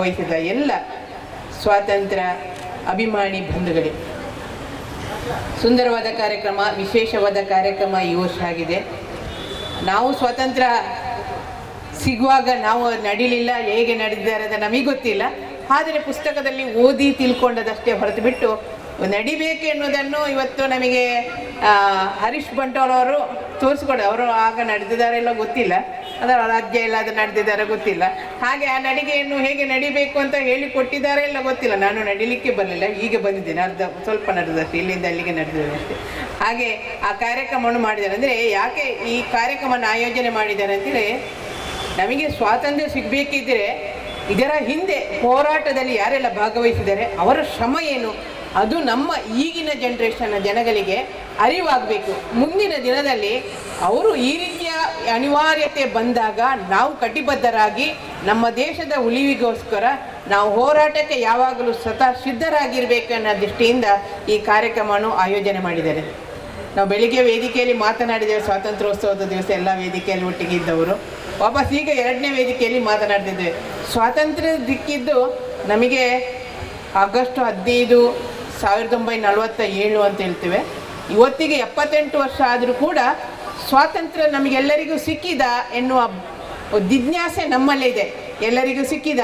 ವಹಿಸಿದ ಎಲ್ಲ ಸ್ವಾತಂತ್ರ್ಯ ಅಭಿಮಾನಿ ಬಂಧುಗಳೇ. ಸುಂದರವಾದ ಕಾರ್ಯಕ್ರಮ, ವಿಶೇಷವಾದ ಕಾರ್ಯಕ್ರಮ ಈ ವರ್ಷ ಆಗಿದೆ. ನಾವು ಸ್ವಾತಂತ್ರ್ಯ ಸಿಗುವಾಗ ನಾವು ನಡಿಲಿಲ್ಲ, ಹೇಗೆ ನಡೆದಿದ್ದಾರೆ ಅಂತ ನಮಗೆ ಗೊತ್ತಿಲ್ಲ. ಆದರೆ ಪುಸ್ತಕದಲ್ಲಿ ಓದಿ ತಿಳ್ಕೊಂಡದಷ್ಟೇ ಹೊರತು ಬಿಟ್ಟು ನಡಿಬೇಕು ಎನ್ನುವುದನ್ನು ಇವತ್ತು ನಮಗೆ ಹರೀಶ್ ಬಂಟೋರ್ ಅವರು ತೋರಿಸ್ಕೊಡು ಅವರು ಆಗ ನಡೆದಿದ್ದಾರೆ ಎಲ್ಲ ಗೊತ್ತಿಲ್ಲ. ಅದರ ರಾಜ್ಯ ಎಲ್ಲ ಅದು ನಡೆದಿದ್ದಾರೆ ಗೊತ್ತಿಲ್ಲ. ಹಾಗೆ ಆ ನಡಿಗೆಯನ್ನು ಹೇಗೆ ನಡಿಬೇಕು ಅಂತ ಹೇಳಿ ಕೊಟ್ಟಿದ್ದಾರೆ ಇಲ್ಲ ಗೊತ್ತಿಲ್ಲ. ನಾನು ನಡಿಲಿಕ್ಕೆ ಬರಲಿಲ್ಲ. ಈಗ ಬಂದಿದ್ದೇನೆ ಅರ್ಧ ಸ್ವಲ್ಪ ನಡೆದಷ್ಟು ಇಲ್ಲಿಂದ ಅಲ್ಲಿಗೆ ಅಷ್ಟೇ. ಹಾಗೆ ಆ ಕಾರ್ಯಕ್ರಮವನ್ನು ಮಾಡಿದ್ದಾರೆ. ಅಂದರೆ ಯಾಕೆ ಈ ಕಾರ್ಯಕ್ರಮವನ್ನು ಆಯೋಜನೆ ಮಾಡಿದ್ದಾರೆ ಅಂದರೆ ನಮಗೆ ಸ್ವಾತಂತ್ರ್ಯ ಸಿಗಬೇಕಿದ್ರೆ ಇದರ ಹಿಂದೆ ಹೋರಾಟದಲ್ಲಿ ಯಾರೆಲ್ಲ ಭಾಗವಹಿಸಿದ್ದಾರೆ, ಅವರ ಶ್ರಮ ಏನು? ಅದು ನಮ್ಮ ಈಗಿನ ಜನ್ರೇಷನ್ನ ಜನಗಳಿಗೆ ಅರಿವಾಗಬೇಕು. ಮುಂದಿನ ದಿನದಲ್ಲಿ ಅವರು ಈ ಅನಿವಾರ್ಯತೆ ಬಂದಾಗ ನಾವು ಕಟಿಬದ್ಧರಾಗಿ ನಮ್ಮ ದೇಶದ ಉಳಿವಿಗೋಸ್ಕರ ನಾವು ಹೋರಾಟಕ್ಕೆ ಯಾವಾಗಲೂ ಸದಾ ಸಿದ್ಧರಾಗಿರಬೇಕು ಅನ್ನೋ ದೃಷ್ಟಿಯಿಂದ ಈ ಕಾರ್ಯಕ್ರಮವನ್ನು ಆಯೋಜನೆ ಮಾಡಿದ್ದಾರೆ. ನಾವು ಬೆಳಿಗ್ಗೆ ವೇದಿಕೆಯಲ್ಲಿ ಮಾತನಾಡಿದ್ದೇವೆ, ಸ್ವಾತಂತ್ರ್ಯೋತ್ಸವದ ದಿವಸ ಎಲ್ಲ ವೇದಿಕೆಯಲ್ಲಿ ಒಟ್ಟಿಗೆ ಇದ್ದವರು ವಾಪಸ್ ಈಗ ಎರಡನೇ ವೇದಿಕೆಯಲ್ಲಿ ಮಾತನಾಡ್ತಿದ್ದೇವೆ. ಸ್ವಾತಂತ್ರ್ಯ ದಿಕ್ಕಿದ್ದು ನಮಗೆ ಆಗಸ್ಟ್ ಹದಿನೈದು, ಸಾವಿರದ ಒಂಬೈನೂರ ನಲವತ್ತ ಏಳು ಅಂತ ಹೇಳ್ತೇವೆ. ಇವತ್ತಿಗೆ ಎಪ್ಪತ್ತೆಂಟು ವರ್ಷ ಆದರೂ ಕೂಡ ಸ್ವಾತಂತ್ರ್ಯ ನಮಗೆಲ್ಲರಿಗೂ ಸಿಕ್ಕಿದ ಎನ್ನುವ ಜಿಜ್ಞಾಸೆ ನಮ್ಮಲ್ಲಿದೆ ಎಲ್ಲರಿಗೂ ಸಿಕ್ಕಿದ?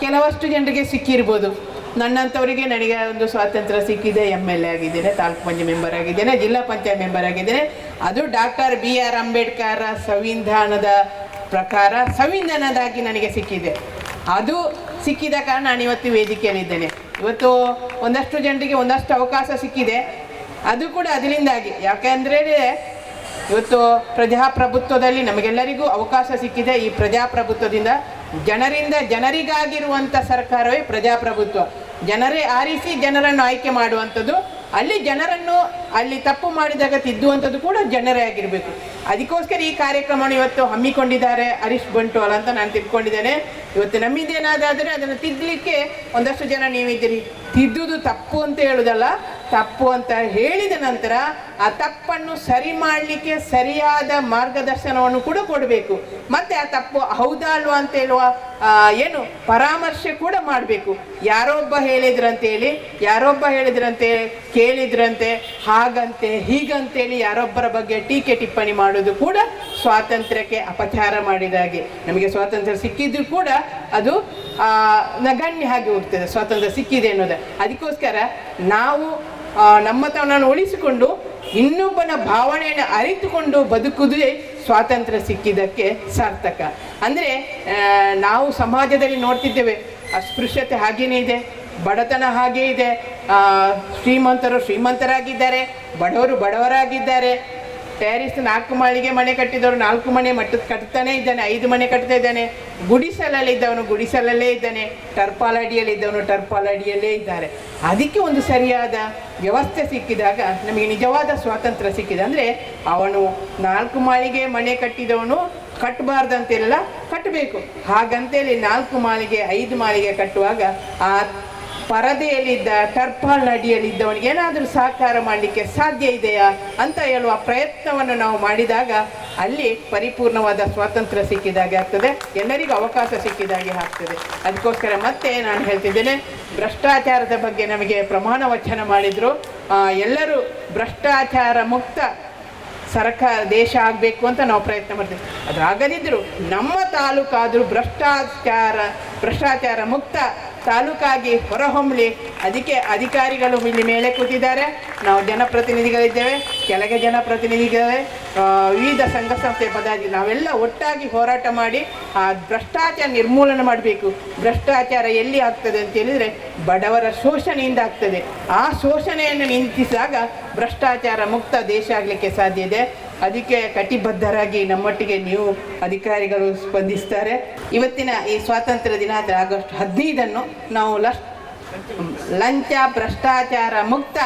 ಕೆಲವಷ್ಟು ಜನರಿಗೆ ಸಿಕ್ಕಿರ್ಬೋದು. ನನ್ನಂಥವರಿಗೆ ನನಗೆ ಒಂದು ಸ್ವಾತಂತ್ರ್ಯ ಸಿಕ್ಕಿದೆ ಎಂ ಎಲ್ ಎ ಆಗಿದ್ದೇನೆ, ತಾಲೂಕು ಪಂಚಾಯತ್ ಮೆಂಬರ್ ಆಗಿದ್ದೇನೆ, ಜಿಲ್ಲಾ ಪಂಚಾಯತ್ ಮೆಂಬರ್ ಆಗಿದ್ದೇನೆ. ಅದು ಡಾಕ್ಟರ್ ಬಿ ಆರ್ ಅಂಬೇಡ್ಕರ್ ಸಂವಿಧಾನದ ಪ್ರಕಾರ ಸಂವಿಧಾನದಾಗಿ ನನಗೆ ಸಿಕ್ಕಿದೆ. ಅದು ಸಿಕ್ಕಿದ ಕಾರಣ ನಾನು ಇವತ್ತು ವೇದಿಕೆಯಲ್ಲಿದ್ದೇನೆ. ಇವತ್ತು ಒಂದಷ್ಟು ಜನರಿಗೆ ಒಂದಷ್ಟು ಅವಕಾಶ ಸಿಕ್ಕಿದೆ. ಅದು ಕೂಡ ಅದರಿಂದಾಗಿ. ಯಾಕೆಂದರೆ ಇವತ್ತು ಪ್ರಜಾಪ್ರಭುತ್ವದಲ್ಲಿ ನಮಗೆಲ್ಲರಿಗೂ ಅವಕಾಶ ಸಿಕ್ಕಿದೆ. ಈ ಪ್ರಜಾಪ್ರಭುತ್ವದಿಂದ ಜನರಿಂದ ಜನರಿಗಾಗಿರುವಂಥ ಸರ್ಕಾರವೇ ಪ್ರಜಾಪ್ರಭುತ್ವ. ಜನರೇ ಆರಿಸಿ ಜನರನ್ನು ಆಯ್ಕೆ ಮಾಡುವಂಥದ್ದು. ಅಲ್ಲಿ ಜನರನ್ನು ಅಲ್ಲಿ ತಪ್ಪು ಮಾಡಿದಾಗ ತಿದ್ದುವಂಥದ್ದು ಕೂಡ ಜನರೇ ಆಗಿರಬೇಕು. ಅದಕ್ಕೋಸ್ಕರ ಈ ಕಾರ್ಯಕ್ರಮವನ್ನು ಇವತ್ತು ಹಮ್ಮಿಕೊಂಡಿದ್ದಾರೆ ಹರೀಶ್ ಬಂಟ್ವಾಲ್ ಅಂತ ನಾನು ತಿಳ್ಕೊಂಡಿದ್ದೇನೆ. ಇವತ್ತು ನಮ್ಮಿಂದೇನಾದಾದರೆ ಅದನ್ನು ತಿದ್ದಲಿಕ್ಕೆ ಒಂದಷ್ಟು ಜನ ನೀವಿದ್ದೀರಿ. ತಿದ್ದುದು ತಪ್ಪು ಅಂತ ಹೇಳುದಲ್ಲ. ತಪ್ಪು ಅಂತ ಹೇಳಿದ ನಂತರ ಆ ತಪ್ಪನ್ನು ಸರಿ ಮಾಡಲಿಕ್ಕೆ ಸರಿಯಾದ ಮಾರ್ಗದರ್ಶನವನ್ನು ಕೂಡ ಕೊಡಬೇಕು. ಮತ್ತೆ ಆ ತಪ್ಪು ಹೌದಾ ಅಲ್ವಾ ಅಂತ ಹೇಳುವ ಏನು ಪರಾಮರ್ಶೆ ಕೂಡ ಮಾಡಬೇಕು. ಯಾರೊಬ್ಬ ಹೇಳಿದ್ರಂತೇಳಿ, ಯಾರೊಬ್ಬ ಹೇಳಿದ್ರಂತೆ, ಕೇಳಿದ್ರಂತೆ, ಹಾಗಂತೆ, ಹೀಗಂತೇಳಿ ಯಾರೊಬ್ಬರ ಬಗ್ಗೆ ಟೀಕೆ ಟಿಪ್ಪಣಿ ಮಾಡೋದು ಕೂಡ ಸ್ವಾತಂತ್ರ್ಯಕ್ಕೆ ಅಪಚಾರ ಮಾಡಿದ ಹಾಗೆ. ನಮಗೆ ಸ್ವಾತಂತ್ರ್ಯ ಸಿಕ್ಕಿದ್ರು ಕೂಡ ಅದು ನಗಣ್ಯ ಹಾಗೆ ಹೋಗ್ತದೆ, ಸ್ವಾತಂತ್ರ್ಯ ಸಿಕ್ಕಿದೆ ಅನ್ನೋದು. ಅದಕ್ಕೋಸ್ಕರ ನಾವು ಆ, ನಮ್ಮತನವನ್ನು ಉಳಿಸಿಕೊಂಡು ಇನ್ನೊಬ್ಬನ ಭಾವನೆಯನ್ನು ಅರಿತುಕೊಂಡು ಬದುಕುವುದೇ ಸ್ವಾತಂತ್ರ್ಯ ಸಿಕ್ಕಿದ್ದಕ್ಕೆ ಸಾರ್ಥಕ. ಅಂದರೆ ನಾವು ಸಮಾಜದಲ್ಲಿ ನೋಡ್ತಿದ್ದೇವೆ ಅಸ್ಪೃಶ್ಯತೆ ಹಾಗೇನೇ ಇದೆ ಬಡತನ ಹಾಗೇ ಇದೆ ಶ್ರೀಮಂತರು ಶ್ರೀಮಂತರಾಗಿದ್ದಾರೆ ಬಡವರು ಬಡವರಾಗಿದ್ದಾರೆ ಟ್ಯಾರಿಸ್ ನಾಲ್ಕು ಮಾಳಿಗೆ ಮನೆ ಕಟ್ಟಿದವರು ನಾಲ್ಕು ಮನೆ ಮಟ್ಟ ಕಟ್ತಾನೆ ಇದ್ದಾನೆ, ಐದು ಮನೆ ಕಟ್ತಾ ಇದ್ದಾನೆ. ಗುಡಿಸಲಲ್ಲಿ ಇದ್ದವನು ಗುಡಿಸಲಲ್ಲೇ ಇದ್ದಾನೆ ಟರ್ಪಾಲ್ ಅಡಿಯಲ್ಲಿ ಇದ್ದವನು ಟರ್ಪಾಲ್ ಅಡಿಯಲ್ಲೇ ಇದ್ದಾರೆ. ಅದಕ್ಕೆ ಒಂದು ಸರಿಯಾದ ವ್ಯವಸ್ಥೆ ಸಿಕ್ಕಿದಾಗ ನಮಗೆ ನಿಜವಾದ ಸ್ವಾತಂತ್ರ್ಯ ಸಿಕ್ಕಿದೆ. ಅಂದರೆ ಅವನು ನಾಲ್ಕು ಮಾಳಿಗೆ ಮನೆ ಕಟ್ಟಿದವನು ಕಟ್ಟಬಾರ್ದಂತೆಲ್ಲ ಕಟ್ಟಬೇಕು. ಹಾಗಂತೇಳಿ ನಾಲ್ಕು ಮಾಳಿಗೆ, ಐದು ಮಾಳಿಗೆ ಕಟ್ಟುವಾಗ ಆ ಪರದೆಯಲ್ಲಿದ್ದ ಟರ್ಪಾಲ್ ಅಡಿಯಲ್ಲಿದ್ದವನಿಗೆ ಏನಾದರೂ ಸಹಕಾರ ಮಾಡಲಿಕ್ಕೆ ಸಾಧ್ಯ ಇದೆಯಾ ಅಂತ ಹೇಳುವ ಪ್ರಯತ್ನವನ್ನು ನಾವು ಮಾಡಿದಾಗ ಅಲ್ಲಿ ಪರಿಪೂರ್ಣವಾದ ಸ್ವಾತಂತ್ರ್ಯ ಸಿಕ್ಕಿದಾಗೆ ಆಗ್ತದೆ, ಎಲ್ಲರಿಗೂ ಅವಕಾಶ ಸಿಕ್ಕಿದಾಗೆ ಆಗ್ತದೆ. ಅದಕ್ಕೋಸ್ಕರ ಮತ್ತೆ ನಾನು ಹೇಳ್ತಿದ್ದೇನೆ, ಭ್ರಷ್ಟಾಚಾರದ ಬಗ್ಗೆ ನಮಗೆ ಪ್ರಮಾಣ ವಚನ ಮಾಡಿದರು. ಎಲ್ಲರೂ ಭ್ರಷ್ಟಾಚಾರ ಮುಕ್ತ ಸರ್ಕಾರ, ದೇಶ ಆಗಬೇಕು ಅಂತ ನಾವು ಪ್ರಯತ್ನ ಮಾಡ್ತೀವಿ. ಅದಾಗದಿದ್ದರೂ ನಮ್ಮ ತಾಲೂಕಾದರೂ ಭ್ರಷ್ಟಾಚಾರ ಭ್ರಷ್ಟಾಚಾರ ಮುಕ್ತ ತಾಲೂಕಾಗಿ ಹೊರಹೊಮ್ಮಲಿ ಅದಕ್ಕೆ ಅಧಿಕಾರಿಗಳು ಇಲ್ಲಿ ಮೇಲೆ ಕೂತಿದ್ದಾರೆ. ನಾವು ಜನಪ್ರತಿನಿಧಿಗಳಿದ್ದೇವೆ, ಕೆಳಗೆ ಜನಪ್ರತಿನಿಧಿಗಳೇ ವಿವಿಧ ಸಂಘ ಸಂಸ್ಥೆ ಪದಾಧಿಕಾರಿ, ನಾವೆಲ್ಲ ಒಟ್ಟಾಗಿ ಹೋರಾಟ ಮಾಡಿ ಆ ಭ್ರಷ್ಟಾಚಾರ ನಿರ್ಮೂಲನೆ ಮಾಡಬೇಕು. ಭ್ರಷ್ಟಾಚಾರ ಎಲ್ಲಿ ಆಗ್ತದೆ ಅಂತ ಹೇಳಿದರೆ ಬಡವರ ಶೋಷಣೆಯಿಂದ ಆಗ್ತದೆ. ಆ ಶೋಷಣೆಯನ್ನು ನಿಂತಿಸಿದಾಗ ಭ್ರಷ್ಟಾಚಾರ ಮುಕ್ತ ದೇಶ ಆಗಲಿಕ್ಕೆ ಸಾಧ್ಯ ಇದೆ. ಅದಕ್ಕೆ ಕಟಿಬದ್ಧರಾಗಿ ನಮ್ಮೊಟ್ಟಿಗೆ ನೀವು ಅಧಿಕಾರಿಗಳು ಸ್ಪಂದಿಸ್ತಾರೆ. ಇವತ್ತಿನ ಈ ಸ್ವಾತಂತ್ರ್ಯ ದಿನ ಅಂದರೆ ಆಗಸ್ಟ್ ಹದಿನೈದನ್ನು ನಾವು ಲಶ್ ಲಂಚ ಭ್ರಷ್ಟಾಚಾರ ಮುಕ್ತ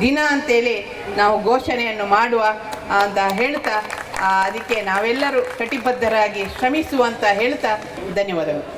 ದಿನ ಅಂತೇಳಿ ನಾವು ಘೋಷಣೆಯನ್ನು ಮಾಡುವ ಅಂತ ಹೇಳ್ತಾ ಅದಕ್ಕೆ ನಾವೆಲ್ಲರೂ ಕಟಿಬದ್ಧರಾಗಿ ಶ್ರಮಿಸುವಂತ ಹೇಳ್ತಾ ಧನ್ಯವಾದಗಳು.